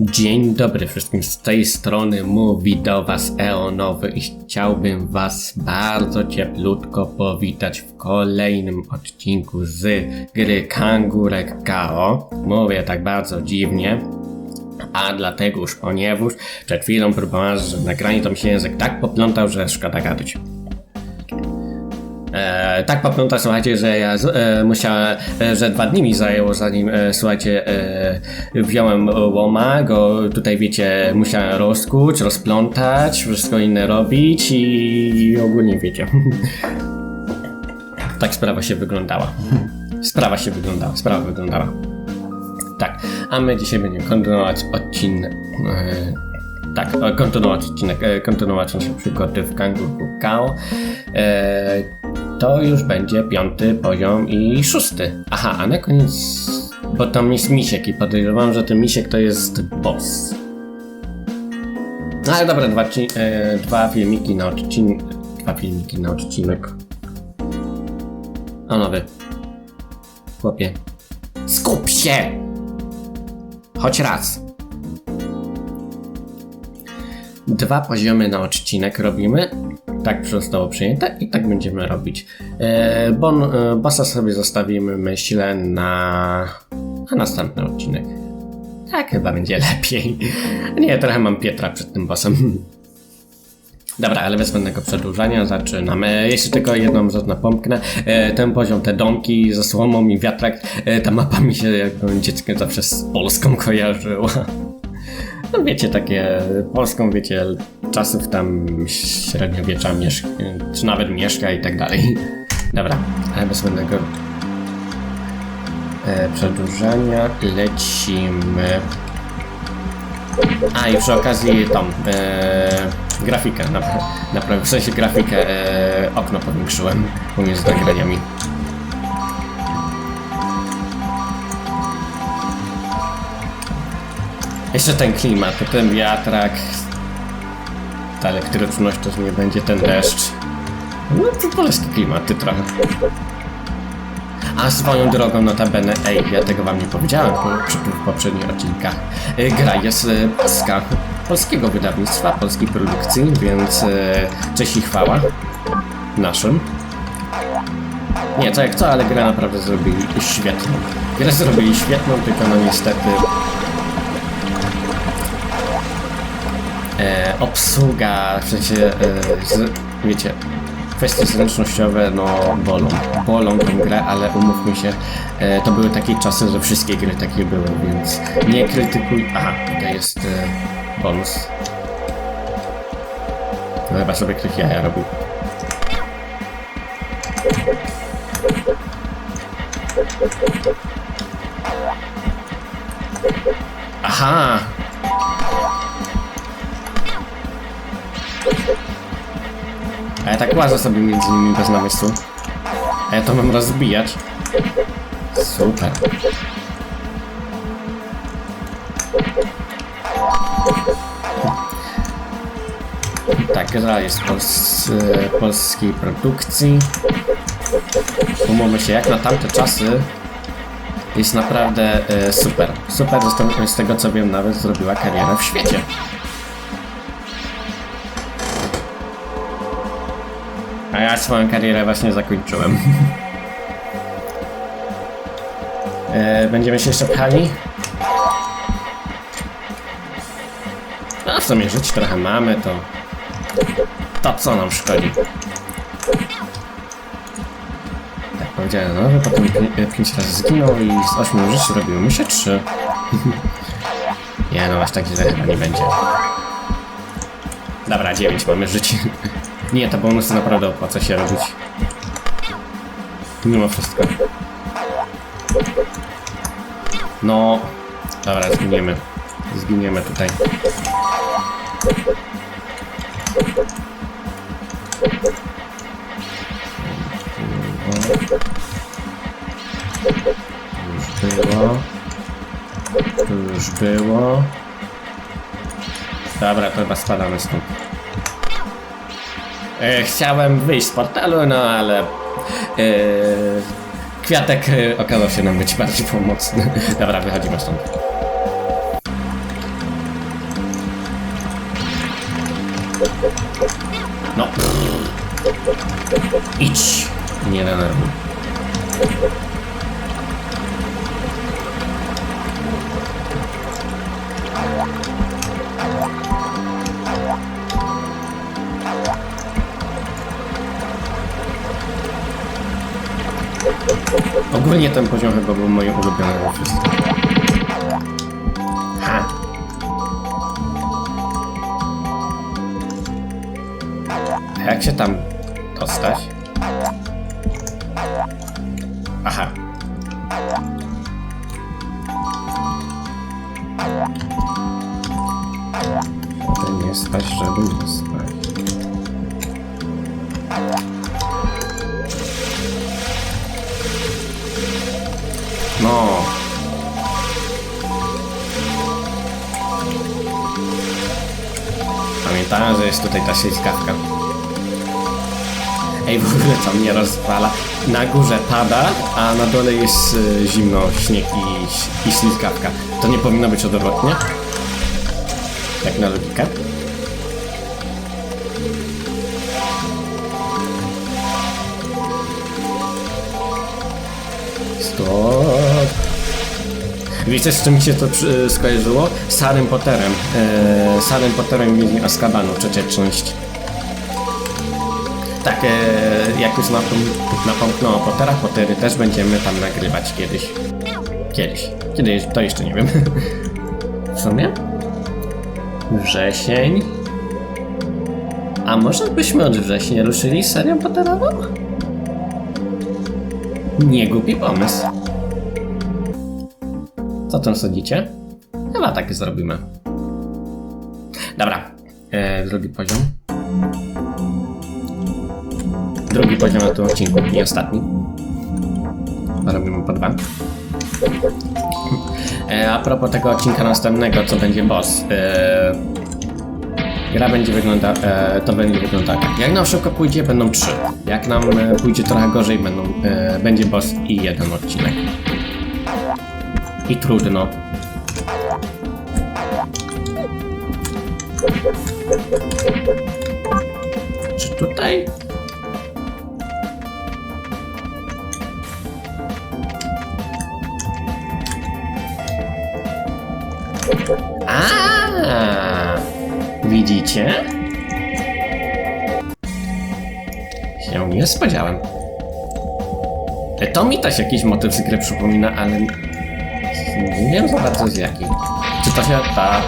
Dzień dobry wszystkim, z tej strony mówi do was Eonowy i chciałbym was bardzo cieplutko powitać w kolejnym odcinku z gry Kangurek KO. Mówię tak bardzo dziwnie, a dlatego już ponieważ przed chwilą próbowałem, że nagranie to mi się język tak poplątał, że szkoda gadać. E, tak popląta, słuchajcie, że ja e, musiałem, e, że dwa dni mi zajęło zanim, e, słuchajcie, e, wziąłem łoma, go tutaj wiecie, musiałem rozkuć, rozplątać, wszystko inne robić i ogólnie wiecie. tak sprawa się wyglądała. Sprawa się wyglądała, sprawa wyglądała. Tak, a my dzisiaj będziemy kontynuować odcinek. Tak, e, kontynuować odcinek, kontynuować nasze przygody w Kangurku Kao. E, to już będzie piąty poziom i szósty. Aha, a na koniec. Bo tam jest misiek i podejrzewam, że ten misiek to jest boss. No ale dobra, dwa, e, dwa filmiki na odcinek. Dwa filmiki na odcinek. O nowy. Chłopie. Skup się! Choć raz. Dwa poziomy na odcinek robimy. Tak zostało przyjęte i tak będziemy robić. E, bon, e, bossa sobie zostawimy, myślę, na, na następny odcinek. Tak chyba będzie lepiej. Nie, trochę mam Pietra przed tym bossem. Dobra, ale bez zbędnego przedłużania zaczynamy. Jeszcze tylko jedną rzecz napomknę. E, ten poziom, te domki ze słomą i wiatrak, ta mapa mi się jak dzieckiem zawsze z Polską kojarzyła. No wiecie, takie Polską, wiecie, czasów tam średniowiecza czy nawet mieszka i tak dalej. Dobra, ale bez zbędnego e, przedłużania lecimy. A i przy okazji tą e, grafikę, napra- naprawię, w sensie grafikę, e, okno powiększyłem pomiędzy nagraniami. Jeszcze ten klimat, ten wiatrak, elektryczność też nie będzie, ten deszcz. No to polski klimaty trochę. A swoją drogą, notabene, ej, ja tego wam nie powiedziałem w poprzednich odcinkach. E, Gra jest e, polska, polskiego wydawnictwa, polskiej produkcji, więc e, cześć i chwała naszym. Nie, co jak co, ale grę naprawdę zrobili świetną. Grę zrobili świetną, tylko no niestety e, obsługa, w sensie, e, z, wiecie, kwestie zręcznościowe, no bolą. Bolą tę grę, ale umówmy się, e, to były takie czasy, że wszystkie gry takie były, więc nie krytykuj... Aha, tutaj jest e, bonus. No chyba sobie ktoś jaja robił. Aha! A ja tak łażę sobie między nimi bez namysłu. A ja to mam rozbijać. Super. Tak, gra jest pols polskiej produkcji. Umówmy się, jak na tamte czasy jest naprawdę e, super. Super, zresztą z tego co wiem, nawet zrobiła karierę w świecie. Ja swoją karierę właśnie zakończyłem. e, będziemy się jeszcze pchali? No w sumie żyć trochę mamy, to... To co nam szkodzi? Tak powiedziałem, no, że potem 5 razy zginął i z 8 żyć robiło mi się 3. nie no, aż tak źle chyba nie będzie. Dobra, 9 mamy życie. Nie, te bonusy naprawdę opłaca się robić. Mimo wszystko. No, dobra, zginiemy. Zginiemy tutaj. Już było. Tu już było. Dobra, to chyba spadamy stąd. E, chciałem wyjść z portalu, no ale. E, kwiatek e, okazał się nam być bardziej pomocny. Dobra, wychodzimy stąd. No. Idź. Nie denerwuj. Ogólnie ten poziom chyba był moim ulubionym. A jak się tam dostać? Aha. To nie stać, żeby dostać. No. Pamiętałem, że jest tutaj ta ślizgawka. Ej, w ogóle to mnie rozwala. Na górze pada, a na dole jest y, zimno, śnieg i, i ślizgawka. To nie powinno być odwrotnie? Jak na logikę? Stop. Wiecie, z czym mi się to przy- skojarzyło? Z Harrym Potterem. E, z Harrym Potterem i Azkabanu, trzecia część. Tak, e, jak już napom- napomknęło Pottera, Pottery też będziemy tam nagrywać kiedyś. Kiedyś. Kiedyś, to jeszcze nie wiem. W sumie? Wrzesień. A może byśmy od września ruszyli serią Potterową? Nie głupi pomysł. Co tam sądzicie? Chyba tak zrobimy. Dobra, e, drugi poziom. Drugi poziom na tym odcinku i ostatni. Robimy po dwa. E, a propos tego odcinka następnego, co będzie boss. E, gra będzie wygląda, e, to będzie wyglądać tak. Jak nam szybko pójdzie, będą trzy. Jak nam e, pójdzie trochę gorzej, będą, e, będzie boss i jeden odcinek. I trudno. Czy tutaj? A, widzicie? Się nie spodziewałem. E, To mi też jakiś motyw z gry przypomina, ale nie wiem za bardzo z jaki. Czy to się ta...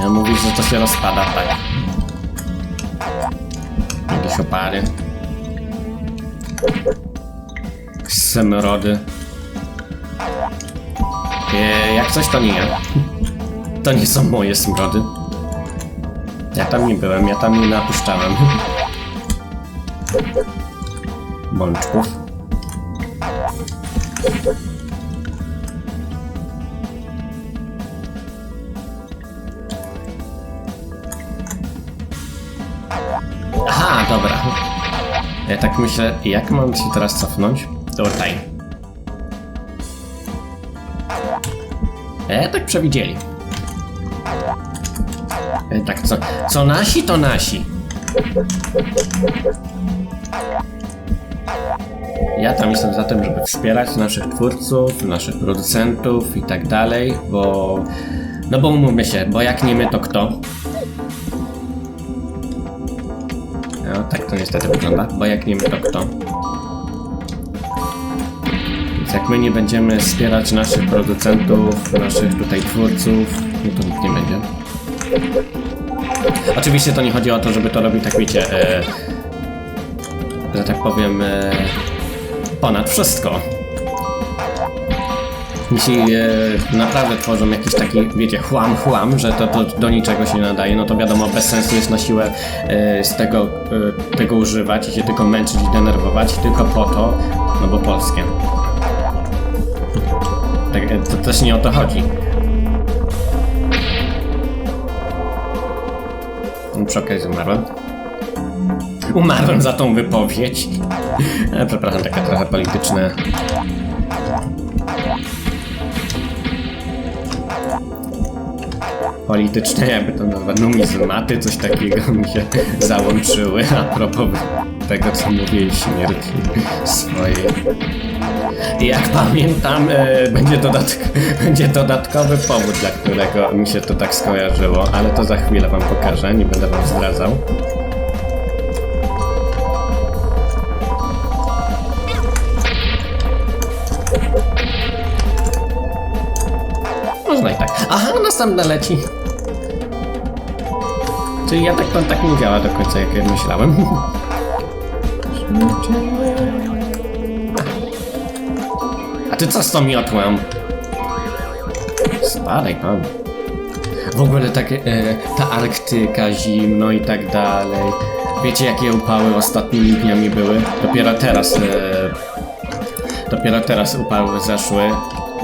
Ja mówisz, że to się rozpada, tak. Jakieś opary. Semrody. E, jak coś to nie ja. To nie są moje smrody. Ja tam nie byłem, ja tam nie napuszczałem. Bączków. Aha, dobra. Ja tak myślę, jak mam się teraz cofnąć? Tutaj. E, tak przewidzieli. E, tak, co, co nasi, to nasi. Ja tam jestem za tym, żeby wspierać naszych twórców, naszych producentów i tak dalej, bo... No bo umówmy się, bo jak nie my, to kto? No, tak to niestety wygląda, bo jak nie my, to kto? Więc jak my nie będziemy wspierać naszych producentów, naszych tutaj twórców, no to nikt nie będzie. Oczywiście to nie chodzi o to, żeby to robić tak wiecie, e, że tak powiem, e, ponad wszystko. Jeśli e, naprawdę tworzą jakiś taki, wiecie, chłam, chłam, że to, to do niczego się nadaje, no to wiadomo, bez sensu jest na siłę e, z tego, e, tego używać i się tylko męczyć i denerwować, tylko po to, no bo polskie. Tak, e, to też nie o to chodzi. Przy okazji umarłem. Umarłem za tą wypowiedź. E, Przepraszam, takie trochę polityczne. polityczne, jakby to nazwać, numizmaty, coś takiego mi się załączyły a propos tego, co mówię śmierci swojej. Jak pamiętam, e, będzie, dodatk będzie dodatkowy powód, dla którego mi się to tak skojarzyło, ale to za chwilę wam pokażę, nie będę wam zdradzał. Można i tak. Aha, następna leci. Czyli ja tak, tak nie działa do końca, jak ja myślałem. A ty co z tą miotłem? Spadaj pan. W ogóle tak, e, ta Arktyka, zimno i tak dalej. Wiecie jakie upały ostatnimi dniami były? Dopiero teraz, e, dopiero teraz upały zeszły.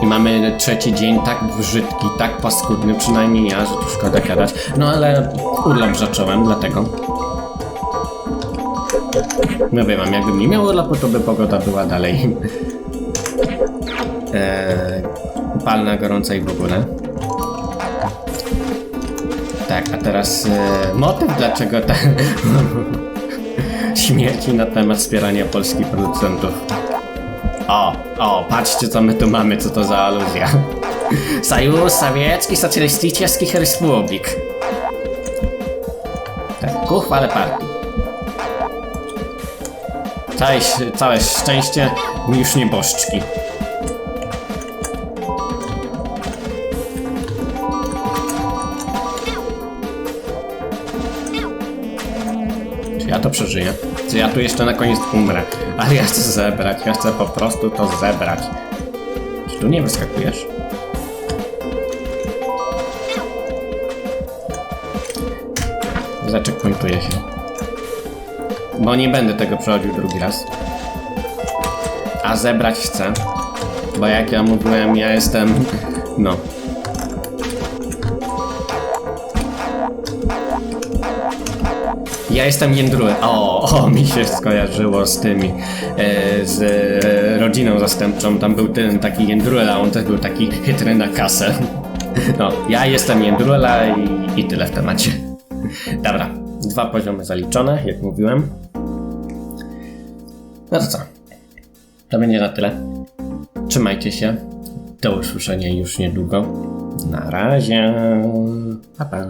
I mamy trzeci dzień tak brzydki, tak paskudny, przynajmniej ja, że tu szkoda gadać. No ale urlop zacząłem, dlatego. No wiem, jakbym nie miał urlopu, to by pogoda była dalej. Eee, palna, gorąca i w ogóle. Tak, a teraz e, motyw, dlaczego tak śmierci na temat wspierania polskich producentów. O, o, patrzcie co my tu mamy, co to za aluzja. Sojusz Sowiecki Socjalistycznych Republik. Tak, ku chwale partii. Całe, całe szczęście, już nieboszczki. Czy ja to przeżyję? Czy ja tu jeszcze na koniec umrę? Ale ja chcę zebrać, ja chcę po prostu to zebrać. Czy tu nie wyskakujesz? Zaczekpointuję się. Bo nie będę tego przechodził drugi raz. A zebrać chcę. Bo jak ja mówiłem, ja jestem... No. Ja jestem Jędruły. O, o, mi się skojarzyło z tymi, e, z e, rodziną zastępczą. Tam był ten taki Jędruela, on też był taki chytry na kasę. No, ja jestem Jędruela i, i tyle w temacie. Dobra, dwa poziomy zaliczone, jak mówiłem. No to co? To będzie na tyle. Trzymajcie się. Do usłyszenia już niedługo. Na razie. Pa, pa.